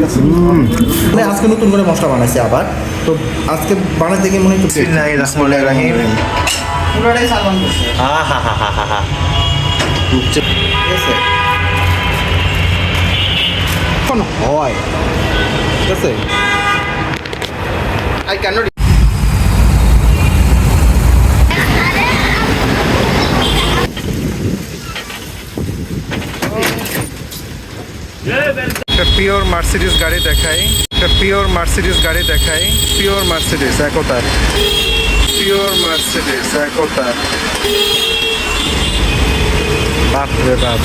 বানাইতেছি মানে আজকে নতুন করে মশলা বানাইছি আবার। তো আজকে বানাইতে গিয়ে মনে হয় একটু বিসমিল্লাহির পুরোটাই সালমান করছে। আহা হা হা হা হা ঠিক আছে। এখন হয় ঠিক আছে? আই ক্যান নট একটা পিওর মার্সিডিস গাড়ি দেখাই। একটা পিওর মার্সিডিস গাড়ি দেখাই। পিওর মার্সিডিস, একতার। পিওর মার্সিডিস, একতার। বাপ রে বাপ।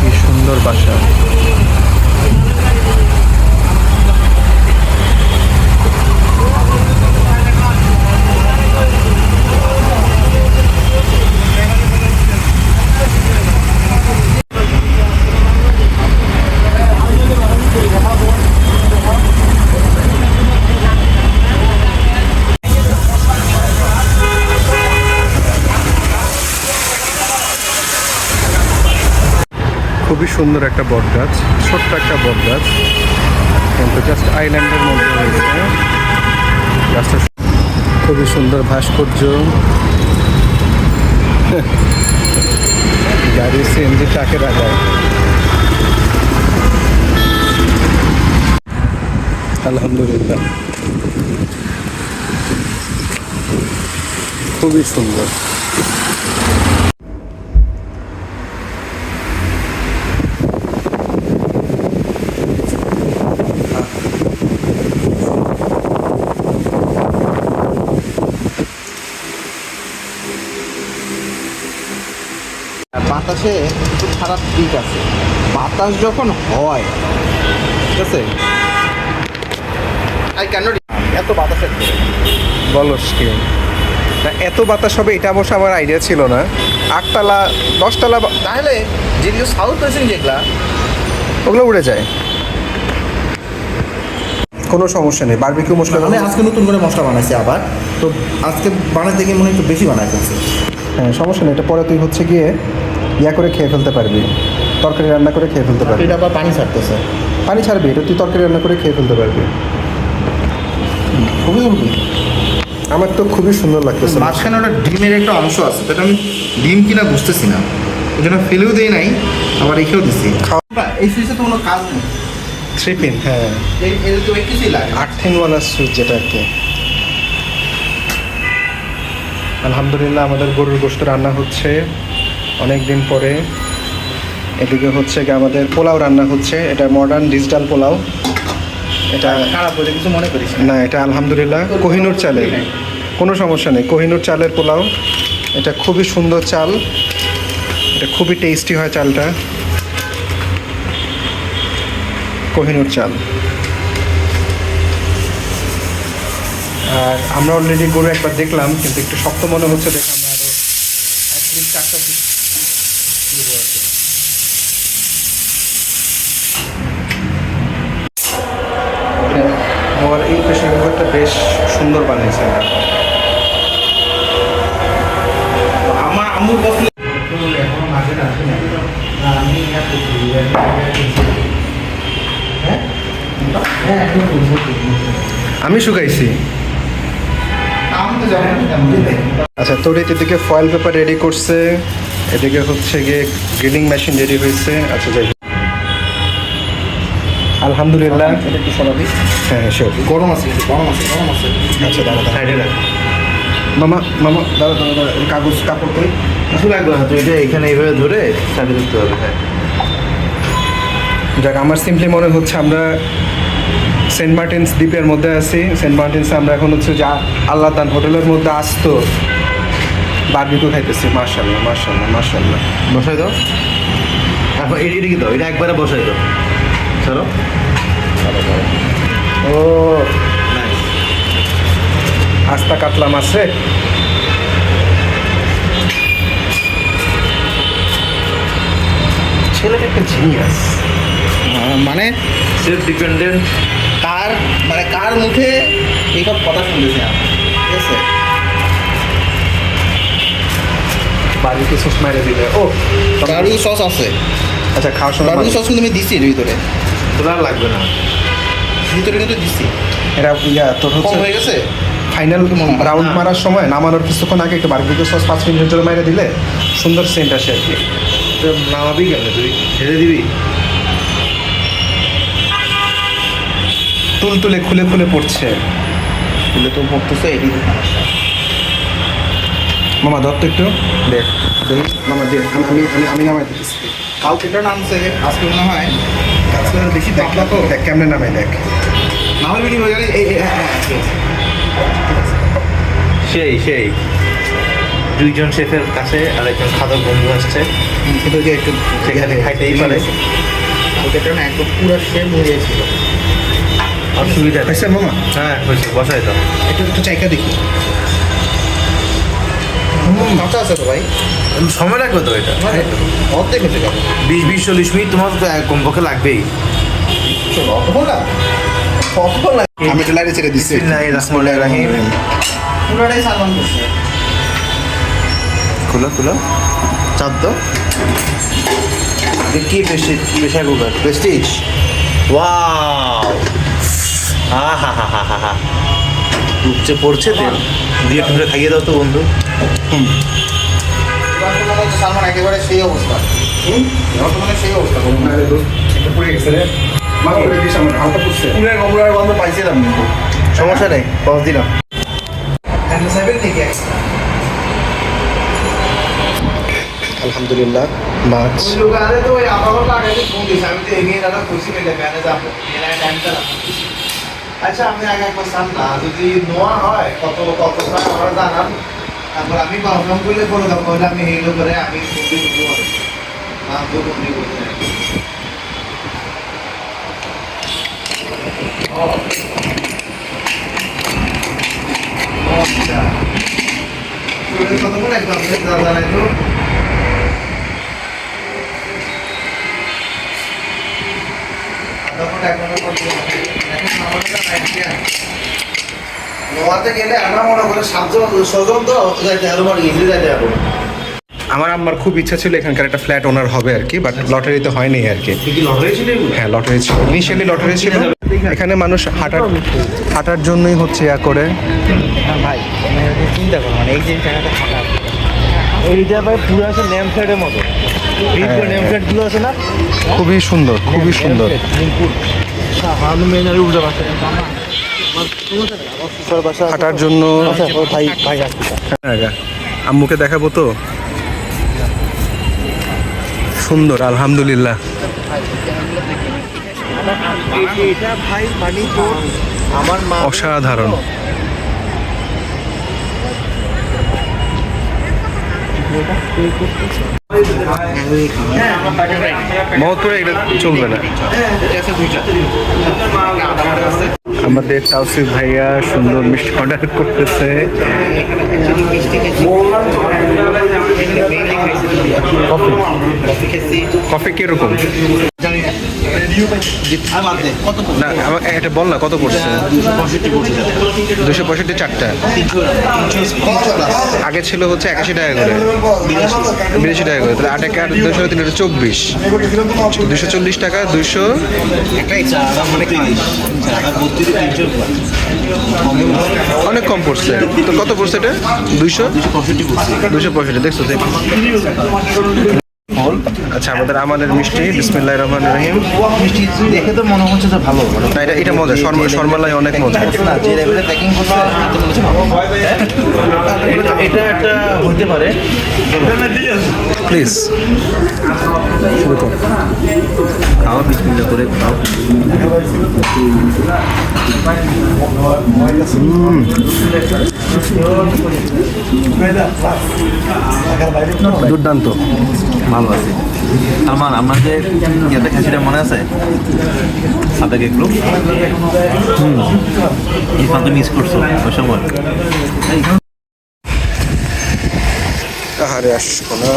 কি সুন্দর বাসা খুবই সুন্দর একটা বট গাছ ছোট্ট একটা বট গাছ কিন্তু জাস্ট আইল্যান্ডের মধ্যে রয়েছে। গাছটা খুবই সুন্দর ভাস্কর্য। গাড়ি সিএনজি ট্রাকে রাখায় আলহামদুলিল্লাহ। খুবই সুন্দর। বাতাসে একটু খারাপ দিক আছে। বাতাস যখন হয় ঠিক আছে? আই ক্যান এত বাতাসের বলস কি না এত বাতাস হবে এটা অবশ্য আমার আইডিয়া ছিল না। আটতলা দশতলা তাহলে যেগুলো সাউথ ওয়েস্টার্ন যেগুলা ওগুলো উড়ে যায়। কোনো সমস্যা নেই বারবিকিউ মশলা মানে আজকে নতুন করে মশলা বানাইছি আবার। তো আজকে বানাতে গিয়ে মনে হয় একটু বেশি বানাই ফেলছি। হ্যাঁ সমস্যা নেই এটা পরে তুই হচ্ছে গিয়ে ইয়া করে খেয়ে ফেলতে পারবি। তরকারি রান্না করে খেয়ে ফেলতে পারবি। এটা আবার পানি ছাড়তেছে? পানি ছাড়বি এটা তুই তরকারি রান্না করে খেয়ে ফেলতে পারবি। খুবই আমার তো খুবই সুন্দর লাগতেছে। মাঝখানে ওটা ডিমের একটা অংশ আছে সেটা আমি ডিম কিনা বুঝতেছি না। ওই জন্য ফেলেও দেই নাই আবার রেখেও দিছি। এই সুইচে তো কোনো কাজ নেই। থ্রি পিন হ্যাঁ। এই- এর তো কিছুই লাগে। না। সুইচ যেটা আর কি আলহামদুলিল্লাহ আমাদের গরুর গোশত রান্না হচ্ছে। অনেক দিন পরে। এদিকে হচ্ছে আমাদের পোলাও রান্না হচ্ছে। এটা মডার্ন ডিজিটাল পোলাও। এটা খারাপ বলে কিছু মনে করিস না। এটা আলহামদুলিল্লাহ। কোহিনুর চালের। কোনো সমস্যা নেই। কোহিনুর চালের পোলাও। এটা খুবই সুন্দর চাল। এটা খুবই টেস্টি হয় চালটা। কোহিনুর চাল। আর আমরা অলরেডি গরু একবার দেখলাম কিন্তু একটু শক্ত মনে হচ্ছে দেখে আমরা আরও অ্যাটলিস্ট চারটা piece দেবো আর কি। প্রেশার কুকারটা বেশ সুন্দর বানিয়েছে। আমার আম্মুর পছন্দ এখনও মাঝে না আমি হ্যাঁ? হ্যাঁ আমি শুকাইছি। আচ্ছা তোর এদিকে ফয়েল পেপার রেডি করছে। এদিকে হচ্ছে গিয়ে গ্রিলিং মেশিন রেডি হয়েছে। আচ্ছা যাই। আলহামদুলিল্লাহ। একটু সরাবি হ্যাঁ শিওর গরম আছে কিন্তু, গরম আছে গরম আছে। আচ্ছা দাঁড়া সাইডে রাখ। মামা মামা দাঁড়া দাঁড়া দাঁড়া কাগজ কাপড় কই? কিছু লাগবে না তুই এটা এখানে এইভাবে ধরে সাইডে দিতে হবে হ্যাঁ। যাক আমার সিম্পলি মনে হচ্ছে আমরা সেন্ট মার্টিনস দ্বীপের মধ্যে আছি। সেন্ট মার্টিনসে আমরা এখন হচ্ছে যা আল্লাহ দান হোটেলের মধ্যে আসতো। বারবিকিউ খাইতেছি মার্শাল্লাহ মার্শাল্লাহ মার্শাল্লাহ বসাই দাও। এটা কি দাও? এটা একবারে বসাই দাও। একটা কাতলা মাছ রে। হ্যাঁ, মানে কার মানে কার মুখে এইসব কথা শুনতেছি ঠিক আছে? বাড়িতে সস সস আছে। আচ্ছা খাওয়ার সস কিন্তু তোর লাগবে না। ভিতরে কিন্তু এটা তোর হচ্ছে হয়ে গেছে? Final round. মারার সময় নামানোর কিছুক্ষণ আগে একটু বারবিকিউ সস পাঁচ মিনিটের জন্য মাইরে দিলে সুন্দর সেন্ট আসে আর কি। তো নামাবি কেন? তুই ছেড়ে দিবি? তুল তুলে খুলে খুলে পড়ছে। খুলে তো পড়তেছে এটি মামা দত্ত একটু। দেখ দেখ মামা দেখ আমি আমি আমি- আমি নামাই কালকে এটা নামছে আজকে মনে হয়। আজকে বেশি দেখ পাতলা তো। দেখ কেমনে নামাই দেখ। না হলে কি হয়ে? গেলে সেই সেই। দুইজন শেফের কাছে আর একজন খাদক বন্ধু আসছে। একটু সেখানে খাইতেই পারে। একদম হয়ে গেছিল অসুবিধা হয়েছে মামা? হ্যাঁ হয়েছে বসাই তো একটু একটু চাইকা দেখি। কাঁচা আছে তো ভাই? সময় লাগবে তো এটা? অর্ধেক হতে যাবে। বিশ বিশ চল্লিশ মিনিট তোমার তো এক কমপক্ষে লাগবেই। আমি একটু লাইনে ছেড়ে দিচ্ছি। পুরোটাই সালমান খুলো খুলো। চাপ দাও এটা কি Prestige pressure cooker Prestige wow হা হা হা হা হা হা উপচে পড়ছে তেল দিয়ে টুকরে খাইয়ে দাও তো বন্ধু। তো সালমান একেবারে সেই অবস্থা। বর্তমানে সেই অবস্থা। একটু পড়ে গেছে রে মামা পড়ে দিস আমার হালকা পড়ছে পুরের কমলার গন্ধ পাইছিলাম কিন্তু। সমস্যা নেই পজ দিলাম। আলহামদুলিল্লাহ মাছ আচ্ছা আমি আগে একবার সামনা যদি নোয়া হয় কত কত টাকা আমরা জানান। তারপর আমি কনফার্ম করলে করে দেবো আমি এইগুলো করে আমি দিয়ে বুঝতে পারব নাম তো ফোন দিয়ে বলতে নাই। ও। ও, আচ্ছা। তোদের কতক্ষণ একদম জানাই তো তখন এখন নোয়াতে গেলে আমরা মনে করি সাতজন ছজন তো যাইতে আরও মানে ইজিলি যাইতে পারব আমার আম্মার খুব ইচ্ছা ছিল এখানকার একটা ফ্ল্যাট ওনার হবে আর কি বাট লটারিতে হয়নি আর কি। কি লটারি ছিল এগুলো? হ্যাঁ লটারি ছিল। ইনিশিয়ালি লটারি ছিল। এখানে মানুষ হাঁটার হাঁটার জন্যই হচ্ছে ইয়া করে। ভাই চিন্তা করো মানে এই যে জায়গাটা এইটা ভাই পুরো আছে মতো। হ্যাঁ, আছে না? খুবই সুন্দর খুবই সুন্দর। হাঁটার জন্য ভাই ভাই হ্যাঁ, আম্মুকে দেখাবো তো। সুন্দর আলহামদুলিল্লাহ। এটা চলবে না। আমাদের তাওসিফ ভাইয়া সুন্দর মিষ্টি অর্ডার করতেছে। কফি কীরকম? না আমাকে এটা বল না, কত পড়ছে? দুশো পঁয়ষট্টি চারটা। আগে ছিল হচ্ছে একাশি টাকা করে। বিরাশি টাকা করে। তাহলে আট টাকা আর দুশো তিন চব্বিশ। দুশো চল্লিশ টাকা দুশো অনেক কম পড়ছে। তো কত পড়ছে এটা? দুইশো? দুশো পঁয়ষট্টি, দেখছ দেখ আচ্ছা আমাদের আমাদের মিষ্টি বিসমিল্লাহ রহমান রহিম মিষ্টি দেখে তো মনে হচ্ছে যে ভালো মানে না এটা এটা মজা শর্ম শর্মালাই অনেক মজা না যে লেভেলে প্যাকিং করছে এতে মনে হচ্ছে এটা- এটা একটা হতে পারে প্লিজ শুরু কর। খাওয়া বিসমিল্লা করে খাও দুর্দান্ত। ভালো আছে। আমার আমাদের ইয়েতে খাসিটা মনে আছে? সাদা কেকগুলো ইরফান তো মিস করছ ওই সময়। আহারে আসব না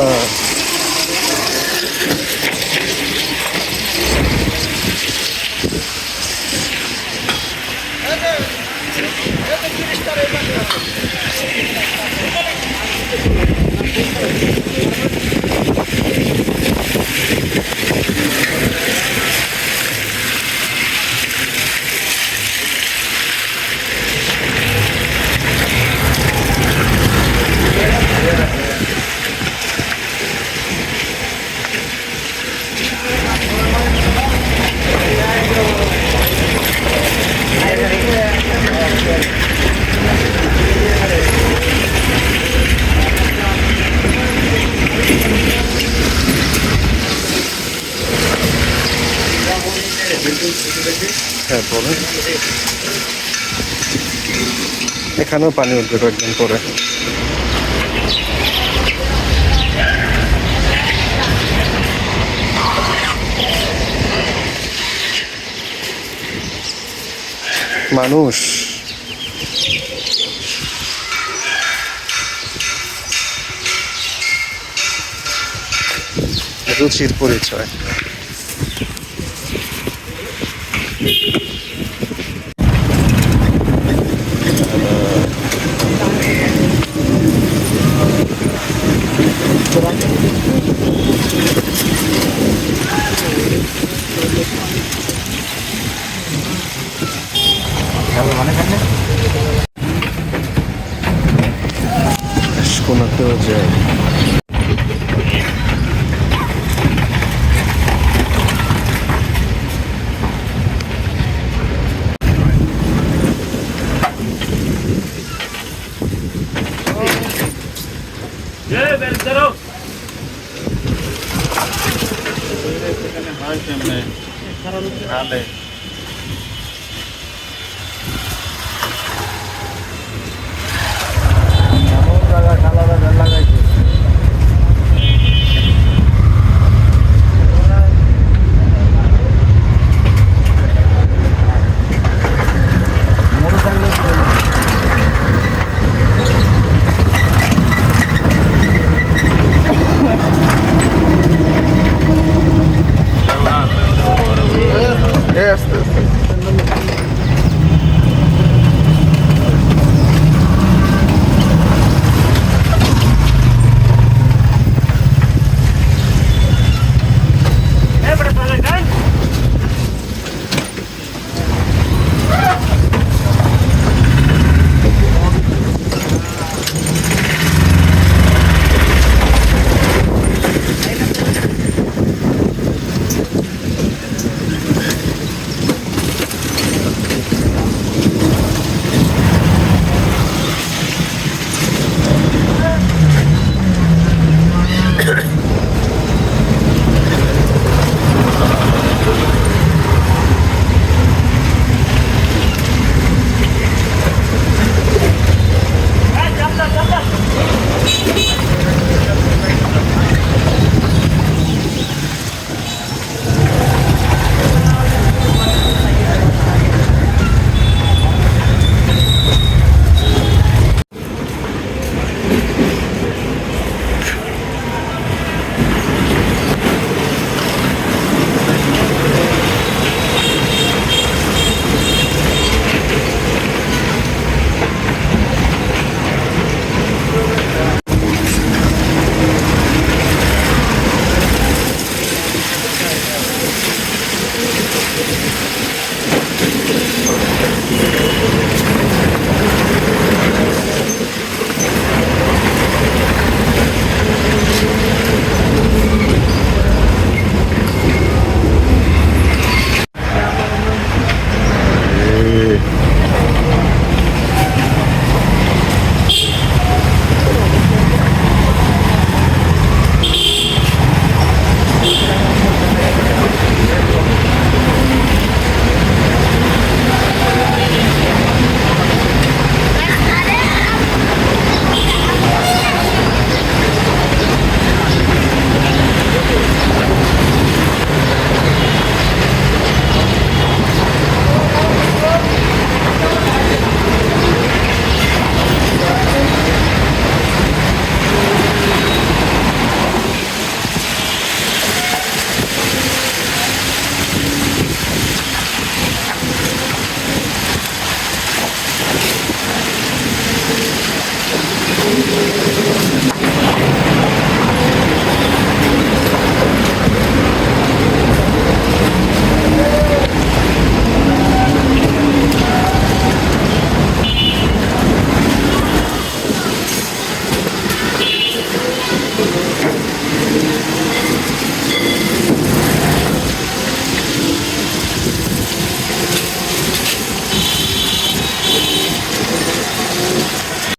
হ্যাঁ পরে এখানেও পানি উঠবে কয়েকদিন পরে। মানুষ। রুচির পরিচয়।